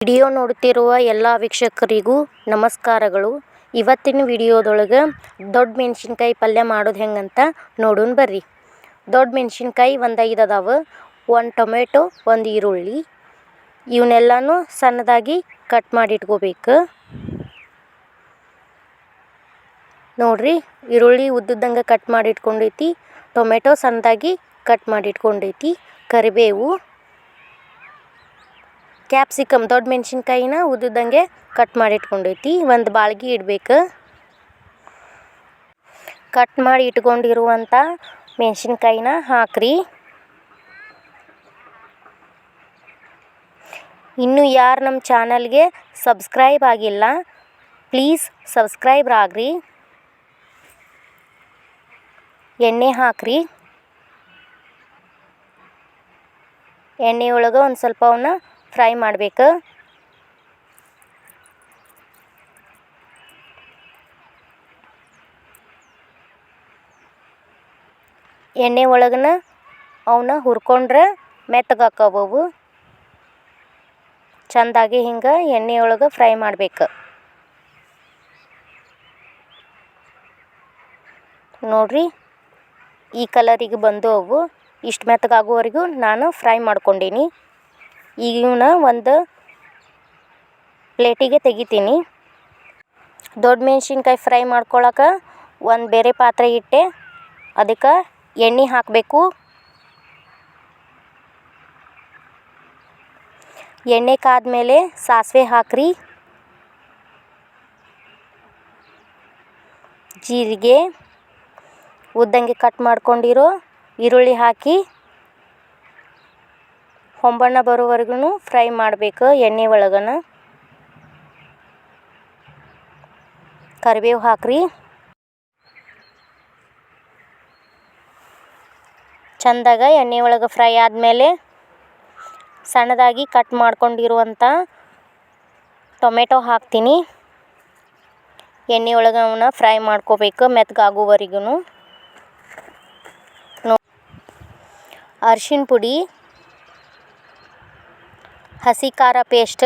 Video ನೋಡುತ್ತಿರುವ ಎಲ್ಲ ವೀಕ್ಷಕರಿಗೂ ನಮಸ್ಕಾರಗಳು. ಇವತ್ತಿನ ವಿಡಿಯೋದೊಳಗೆ ದೊಡ್ಡ ಮೆಣಸಿನ್ಕಾಯಿ ಪಲ್ಯ ಮಾಡೋದು ಹೆಂಗಂತ ನೋಡೋಣ ಬರ್ರಿ. ದೊಡ್ಡ ಮೆಣಸಿನ್ಕಾಯಿ ಒಂದು ಐದು ಅದಾವೆ, ಒಂದು ಟೊಮೆಟೊ, ಒಂದು ಈರುಳ್ಳಿ. ಇವನ್ನೆಲ್ಲಾನು ಸಣ್ಣದಾಗಿ ಕಟ್ ಮಾಡಿ ಇಟ್ಕೋಬೇಕು. ನೋಡ್ರಿ, ಈರುಳ್ಳಿ ಉದ್ದದ್ದಂಗೆ ಕಟ್ ಮಾಡಿ ಇಟ್ಕೊಂಡೈತಿ, ಟೊಮೆಟೊ ಸಣ್ಣದಾಗಿ ಕಟ್ ಮಾಡಿ ಇಟ್ಕೊಂಡೈತಿ, ಕರಿಬೇವು. ಕ್ಯಾಪ್ಸಿಕಮ್ ದೊಡ್ಡ ಮೆಣಸಿನ್ಕಾಯಿನ ಉದ್ದದಂಗೆ ಕಟ್ ಮಾಡಿ ಇಟ್ಕೊಂಡೈತಿ ಒಂದು ಬಾಳ್ಗಿ ಇಡ್ಬೇಕು. ಕಟ್ ಮಾಡಿ ಇಟ್ಕೊಂಡಿರುವಂಥ ಮೆಣಸಿನ್ಕಾಯಿನ ಹಾಕ್ರಿ. ಇನ್ನು ಯಾರು ನಮ್ಮ ಚಾನಲ್ಗೆ ಸಬ್ಸ್ಕ್ರೈಬ್ ಆಗಿಲ್ಲ, ಪ್ಲೀಸ್ ಸಬ್ಸ್ಕ್ರೈಬ್ ಆಗ್ರಿ. ಎಣ್ಣೆ ಹಾಕ್ರಿ. ಎಣ್ಣೆ ಒಳಗೆ ಒಂದು ಸ್ವಲ್ಪ ಅವನ್ನ ಫ್ರೈ ಮಾಡಬೇಕು. ಎಣ್ಣೆ ಒಳಗನ ಅವನ್ನ ಹುರ್ಕೊಂಡ್ರೆ ಮೆತ್ತಗಾಕವು ಚೆಂದಾಗಿ ಹಿಂಗೆ ಎಣ್ಣೆ ಒಳಗೆ ಫ್ರೈ ಮಾಡಬೇಕು. ನೋಡ್ರಿ, ಈ ಕಲರಿಗೆ ಬಂದು ಅವು ಇಷ್ಟು ಮೆತ್ತಗಾಗುವವರೆಗೂ ನಾನು ಫ್ರೈ ಮಾಡ್ಕೊಂಡೀನಿ. ಇವನ್ನ ಒಂದು ಪ್ಲೇಟಿಗೆ ತೆಗಿತೀನಿ. ದೊಡ್ಡ ಮೆಣಸಿನ್ಕಾಯಿ ಫ್ರೈ ಮಾಡ್ಕೊಳಕ್ಕೆ ಒಂದು ಬೇರೆ ಪಾತ್ರೆ ಇಟ್ಟೆ, ಅದಕ್ಕೆ ಎಣ್ಣೆ ಹಾಕಬೇಕು. ಎಣ್ಣೆ ಕಾದ್ಮೇಲೆ ಸಾಸಿವೆ ಹಾಕ್ರಿ. ಜೀರಿಗೆ, ಉದ್ದಂಗೆ ಕಟ್ ಮಾಡ್ಕೊಂಡಿರೋ ಈರುಳ್ಳಿ ಹಾಕಿ. ಹೊಂಬಣ್ಣ ಬರೋವರೆಗೂ ಫ್ರೈ ಮಾಡಬೇಕು, ಎಣ್ಣೆ ಒಳಗನ. ಕರಿಬೇವು ಹಾಕ್ರಿ. ಚಂದಾಗ ಎಣ್ಣೆ ಒಳಗೆ ಫ್ರೈ ಆದಮೇಲೆ ಸಣ್ಣದಾಗಿ ಕಟ್ ಮಾಡ್ಕೊಂಡಿರುವಂಥ ಟೊಮೆಟೊ ಹಾಕ್ತೀನಿ. ಎಣ್ಣೆ ಒಳಗೆ ಅವನ್ನ ಫ್ರೈ ಮಾಡ್ಕೋಬೇಕು ಮೆತ್ತಗಾಗುವವರೆಗೂ ನೋ ಅರ್ಶಿಣ ಪುಡಿ. ಹಸಿ ಖಾರ ಪೇಸ್ಟ್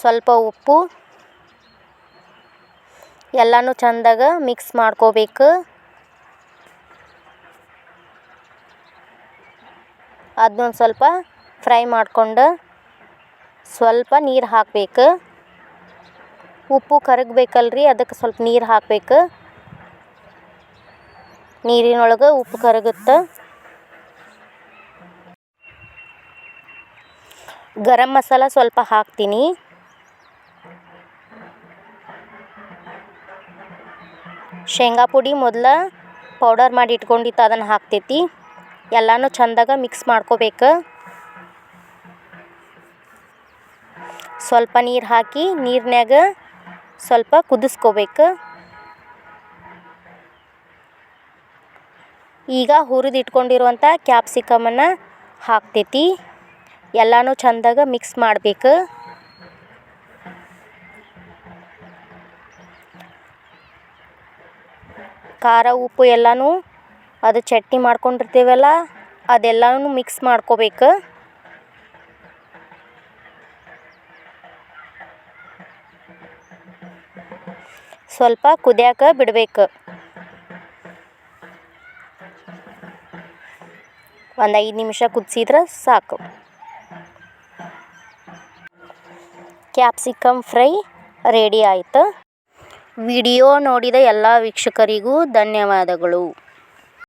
ಸ್ವಲ್ಪ ಉಪ್ಪು, ಎಲ್ಲನೂ ಚೆಂದಾಗ ಮಿಕ್ಸ್ ಮಾಡ್ಕೋಬೇಕು. ಅದನ್ನೊಂದು ಸ್ವಲ್ಪ ಫ್ರೈ ಮಾಡ್ಕೊಂಡು ಸ್ವಲ್ಪ ನೀರು ಹಾಕಬೇಕು. ಉಪ್ಪು ಕರಗಬೇಕಲ್ರಿ, ಅದಕ್ಕೆ ಸ್ವಲ್ಪ ನೀರು ಹಾಕಬೇಕು. ನೀರಿನೊಳಗೆ ಉಪ್ಪು ಕರಗುತ್ತೆ. ಗರಂ ಮಸಾಲ ಸ್ವಲ್ಪ ಹಾಕ್ತೀನಿ. ಶೇಂಗಾ ಪುಡಿ ಮೊದಲು ಪೌಡರ್ ಮಾಡಿ ಇಟ್ಕೊಂಡಿತ್ತು ಅದನ್ನು ಹಾಕ್ತೈತಿ. ಎಲ್ಲನೂ ಚೆಂದಾಗ ಮಿಕ್ಸ್ ಮಾಡ್ಕೋಬೇಕು. ಸ್ವಲ್ಪ ನೀರು ಹಾಕಿ ನೀರಿನಾಗ ಸ್ವಲ್ಪ ಕುದಿಸ್ಕೋಬೇಕು. ಈಗ ಹುರಿದಿಟ್ಕೊಂಡಿರುವಂಥ ಕ್ಯಾಪ್ಸಿಕಮನ್ನು ಹಾಕ್ತೈತಿ. ಎಲ್ಲನೂ ಚಂದಾಗ ಮಿಕ್ಸ್ ಮಾಡಬೇಕು. ಖಾರ, ಉಪ್ಪು ಎಲ್ಲನೂ ಅದು ಚಟ್ನಿ ಮಾಡ್ಕೊಂಡಿರ್ತೀವಲ್ಲ, ಅದೆಲ್ಲನೂ ಮಿಕ್ಸ್ ಮಾಡ್ಕೋಬೇಕು. ಸ್ವಲ್ಪ ಕುದಿಯಾಕ ಬಿಡಬೇಕು. ಒಂದು ಐದು ನಿಮಿಷ ಕುದಿಸಿದ್ರೆ ಸಾಕು. ಕ್ಯಾಪ್ಸಿಕಮ್ ಫ್ರೈ ರೆಡಿ ಆಯಿತು. ವಿಡಿಯೋ ನೋಡಿದ ಎಲ್ಲ ವೀಕ್ಷಕರಿಗೂ ಧನ್ಯವಾದಗಳು.